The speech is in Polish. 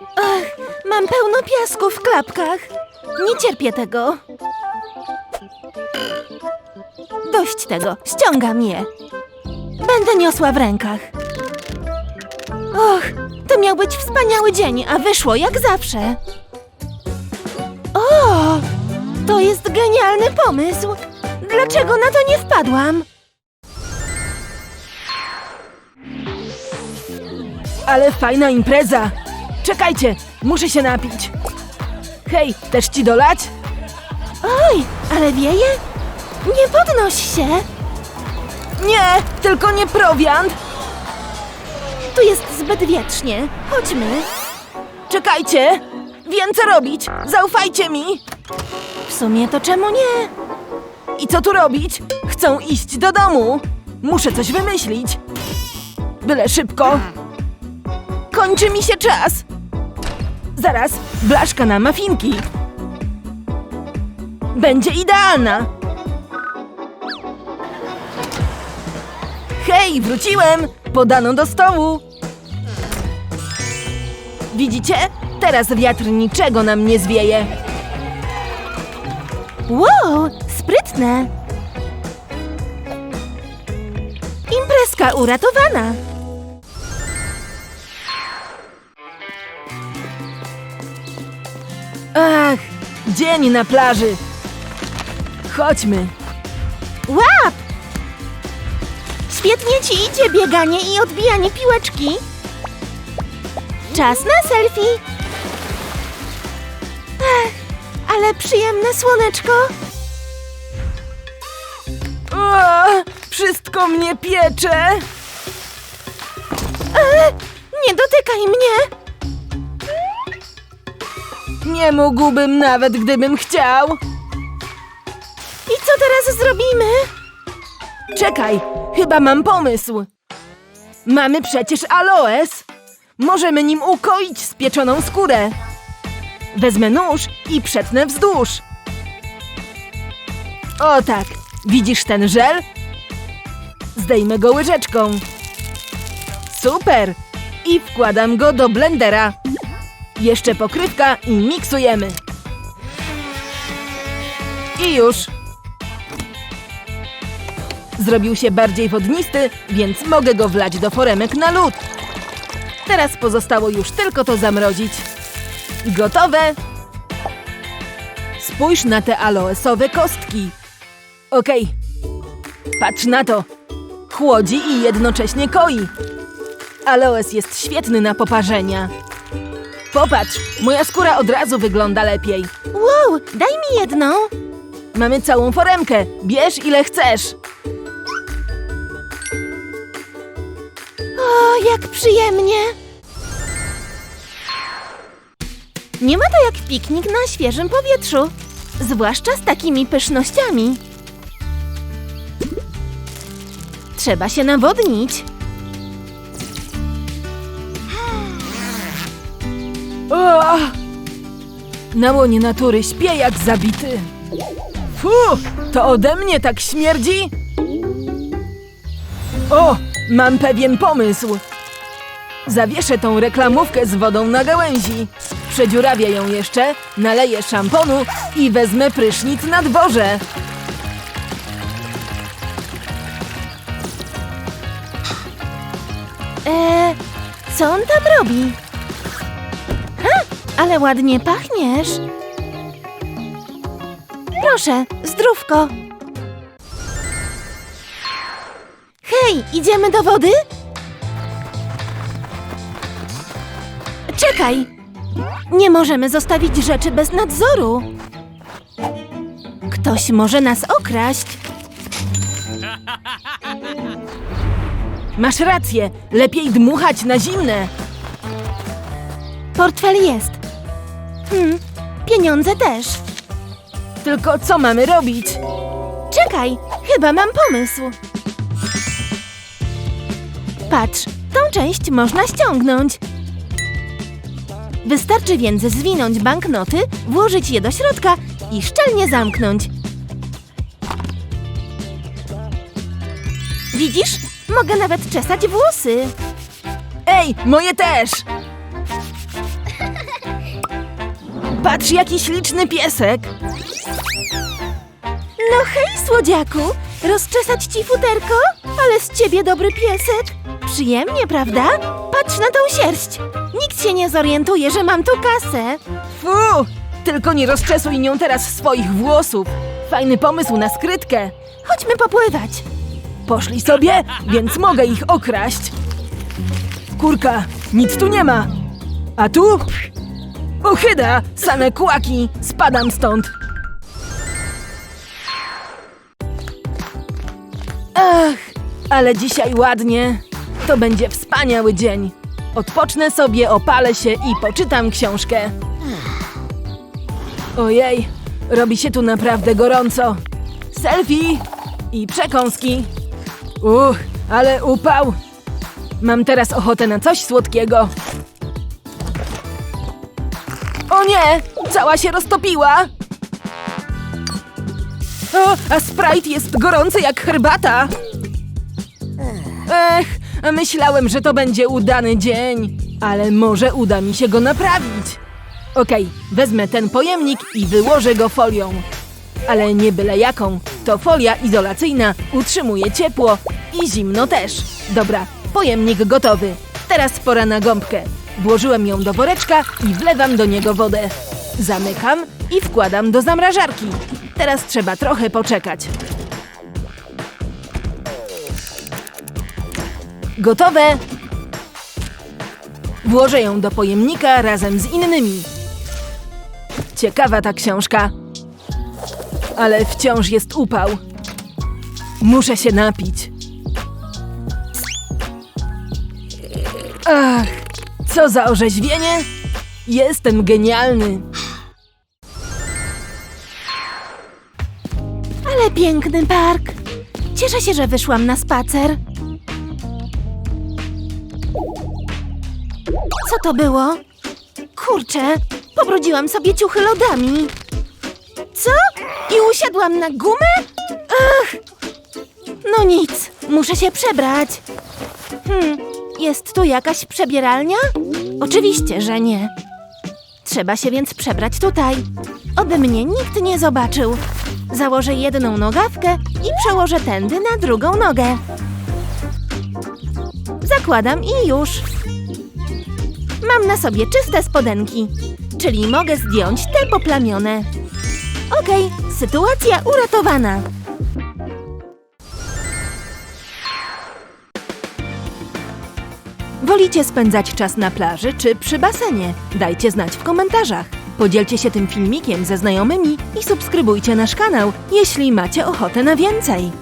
Ach, mam pełno piasku w klapkach. Nie cierpię tego. Dość tego, ściągam je. Będę niosła w rękach. Och, to miał być wspaniały dzień, a wyszło jak zawsze. O, to jest genialny pomysł. Dlaczego na to nie wpadłam? Ale fajna impreza! Czekajcie, muszę się napić. Hej, też ci dolać? Oj, ale wieje? Nie podnoś się. Nie, tylko nie prowiant! Tu jest zbyt wietrznie. Chodźmy. Czekajcie! Wiem co robić! Zaufajcie mi! W sumie to czemu nie? I co tu robić? Chcą iść do domu! Muszę coś wymyślić! Byle szybko! Kończy mi się czas! Zaraz, blaszka na mafinki! Będzie idealna! Hej, wróciłem! Podano do stołu! Widzicie? Teraz wiatr niczego nam nie zwieje. Wow, sprytne. Imprezka uratowana. Ach, dzień na plaży. Chodźmy. Łap! Świetnie ci idzie bieganie i odbijanie piłeczki. Czas na selfie. Ach, ale przyjemne słoneczko. O, wszystko mnie piecze. E, nie dotykaj mnie. Nie mógłbym nawet, gdybym chciał. I co teraz zrobimy? Czekaj, chyba mam pomysł. Mamy przecież aloes. Możemy nim ukoić spieczoną skórę. Wezmę nóż i przetnę wzdłuż. O tak, widzisz ten żel? Zdejmę go łyżeczką. Super! I wkładam go do blendera. Jeszcze pokrywka i miksujemy. I już. Zrobił się bardziej wodnisty, więc mogę go wlać do foremek na lód. Teraz pozostało już tylko to zamrozić. Gotowe! Spójrz na te aloesowe kostki. Okej. Patrz na to. Chłodzi i jednocześnie koi. Aloes jest świetny na poparzenia. Popatrz, moja skóra od razu wygląda lepiej. Wow, daj mi jedną. Mamy całą foremkę. Bierz ile chcesz. O, jak przyjemnie! Nie ma to jak piknik na świeżym powietrzu, zwłaszcza z takimi pysznościami. Trzeba się nawodnić. Na łonie natury śpię jak zabity. Fu, to ode mnie tak śmierdzi? O, mam pewien pomysł. Zawieszę tą reklamówkę z wodą na gałęzi. Przedziurawię ją jeszcze, naleję szamponu i wezmę prysznic na dworze. Eee, co on tam robi? Ale ładnie pachniesz. Proszę, zdrówko. Hej, idziemy do wody? Czekaj! Nie możemy zostawić rzeczy bez nadzoru. Ktoś może nas okraść. Masz rację, lepiej dmuchać na zimne. Portfel jest. Hmm, pieniądze też. Tylko co mamy robić? Czekaj, chyba mam pomysł. Patrz, tą część można ściągnąć. Wystarczy więc zwinąć banknoty, włożyć je do środka i szczelnie zamknąć. Widzisz? Mogę nawet czesać włosy. Ej, moje też! Patrz, jaki śliczny piesek! No hej, słodziaku! Rozczesać ci futerko? Ale z ciebie dobry piesek! Przyjemnie, prawda? Patrz na tą sierść! Nikt się nie zorientuje, że mam tu kasę! Fu! Tylko nie rozczesuj nią teraz swoich włosów. Fajny pomysł na skrytkę. Chodźmy popływać! Poszli sobie, więc mogę ich okraść. Kurka, nic tu nie ma. A tu? Ochyda, same kłaki. Spadam stąd. Ach, ale dzisiaj ładnie. To będzie wspaniały dzień. Odpocznę sobie, opalę się i poczytam książkę. Ojej, robi się tu naprawdę gorąco. Selfie i przekąski. Uch, ale upał. Mam teraz ochotę na coś słodkiego. O nie! Cała się roztopiła! O, a Sprite jest gorący jak herbata. Ech, myślałem, że to będzie udany dzień, ale może uda mi się go naprawić. Okej, wezmę ten pojemnik i wyłożę go folią. Ale nie byle jaką. To folia izolacyjna utrzymuje ciepło i zimno też. Dobra, pojemnik gotowy. Teraz pora na gąbkę. Włożyłem ją do woreczka i wlewam do niego wodę. Zamykam i wkładam do zamrażarki. Teraz trzeba trochę poczekać. Gotowe! Włożę ją do pojemnika razem z innymi. Ciekawa ta książka. Ale wciąż jest upał. Muszę się napić. Ach, co za orzeźwienie! Jestem genialny. Ale piękny park! Cieszę się, że wyszłam na spacer. Co to było? Kurczę, pobrudziłam sobie ciuchy lodami. Co? I usiadłam na gumę? Ach! No nic, muszę się przebrać. Hmm, jest tu jakaś przebieralnia? Oczywiście, że nie. Trzeba się więc przebrać tutaj. Oby mnie nikt nie zobaczył. Założę jedną nogawkę i przełożę tędy na drugą nogę. Zakładam i już. Mam na sobie czyste spodenki, czyli mogę zdjąć te poplamione. Okej, sytuacja uratowana. Wolicie spędzać czas na plaży czy przy basenie? Dajcie znać w komentarzach. Podzielcie się tym filmikiem ze znajomymi i subskrybujcie nasz kanał, jeśli macie ochotę na więcej.